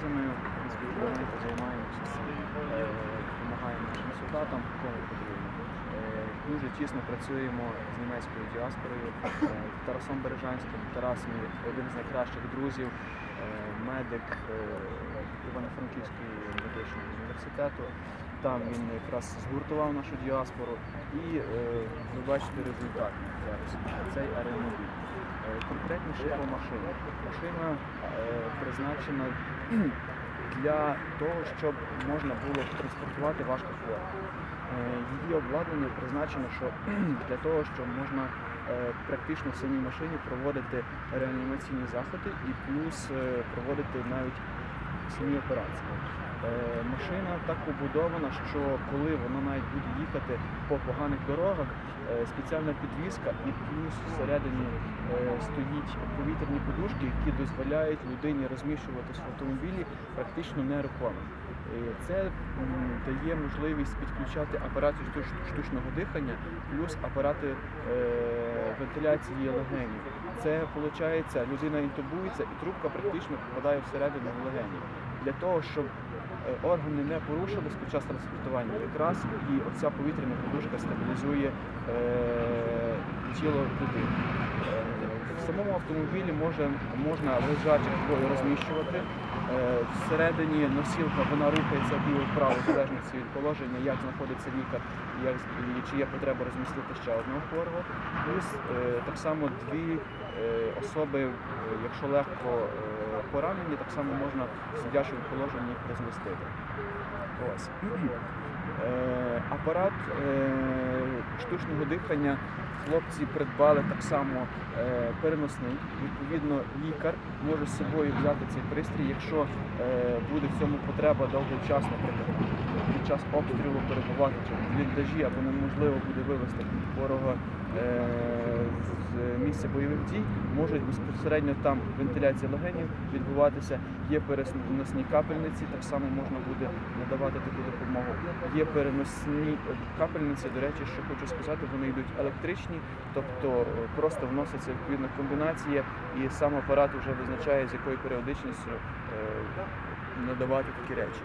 базами, в займаємося е, допомагаємо нашим солдатам, кому потрібно. Е, Дуже тісно працюємо з німецькою діаспорою, е, Тарасом Бережанським. Тарас мій один з найкращих друзів, е, медик е, Івано-Франківського медичного університету. Там він якраз згуртував нашу діаспору і е, ви бачите результат зараз. Цей аеромобіль. Конкретніше по машині. Машина е, призначена для того, щоб можна було транспортувати важко хворих. Е, Її обладнання призначено, що для того, щоб можна е, практично в самій машині проводити реанімаційні заходи і плюс е, проводити навіть самі операції. Е, Машина так побудована, що коли вона навіть буде їхати по поганих дорогах, спеціальна підвізка і плюс всередині е, стоїть повітряні подушки, які дозволяють людині розміщуватись в автомобілі практично нерухомо. Е, Це дає можливість підключати апарати штучного дихання, плюс апарати е, вентиляції легенів. Це виходить, людина інтубується і трубка практично попадає всередину в легені. Для того, щоб е, органи не порушились під час транспортування, якраз і оця повітряна подушка стабілізує е, тіло людини. Е, В самому автомобілі може, можна лежачі хворі розміщувати. Е, Всередині носілка вона рухається вліво-вправо залежності від положення, як знаходиться лікар як, чи є потреба розмістити ще одного хворого. Плюс е, так само дві е, особи, е, якщо легко поранені, так само можна в сидячому положенні їх розмістити. Ось. Е, апарат е, штучного дихання хлопці придбали так само е, переносний. Відповідно, лікар може з собою взяти цей пристрій, якщо е, буде в цьому потреба довгий час, наприклад, під час обстрілу перебувати чи в бліндажі або неможливо буде вивезти хворого е, місця бойових дій, можуть безпосередньо там вентиляція легенів відбуватися. Є переносні капельниці, так само можна буде надавати таку допомогу. Є переносні капельниці, до речі, що хочу сказати, вони йдуть електричні, тобто е, просто вноситься відповідна комбінація, і сам апарат вже визначає, з якою періодичністю е, надавати такі речі.